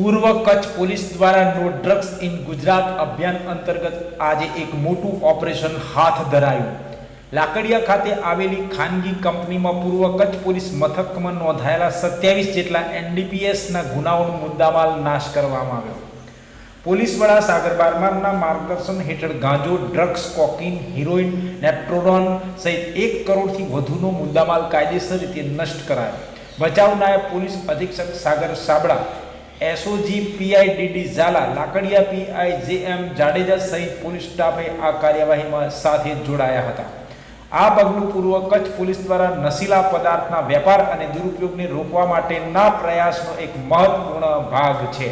પૂર્વ કચ્છ પોલીસ દ્વારા નો drugs in Gujarat અભિયાન અંતર્ગત આજે એક મોટું ઓપરેશન હાથ ધરાયું. લાકડિયા ખાતે આવેલી ખાનગી કંપનીમાં પૂર્વ કચ્છ પોલીસ મથકમાં નોંધાયેલા સત્યાવીસ જેટલા એનડીપીએસના ગુનાઓનો મુદ્દામાલ નાશ કરવામાં આવ્યો. પોલીસ વડા સાગર બારમારના માર્ગદર્શન હેઠળ ગાંજો, ડ્રગ્સ કોકીન હિરોઈન નેટ્રોડોન સહિત એક કરોડથી વધુનો મુદ્દામાલ કાયદેસર રીતે નષ્ટ કરાયો. ભચાઉ નાયબ પોલીસ અધિક્ષક Sagar Sabda SOG PI D D Jhala, Lakadiya PI J M Jadeja સહિત પોલીસ સ્ટાફે આ કાર્યવાહીમાં સાથે જોડાયા હતા. આ પગલું પૂર્વ કચ્છ પોલીસ દ્વારા નશીલા પદાર્થના વેપાર અને દુરુપયોગને રોકવા માટેના પ્રયાસનો એક મહત્વપૂર્ણ ભાગ છે.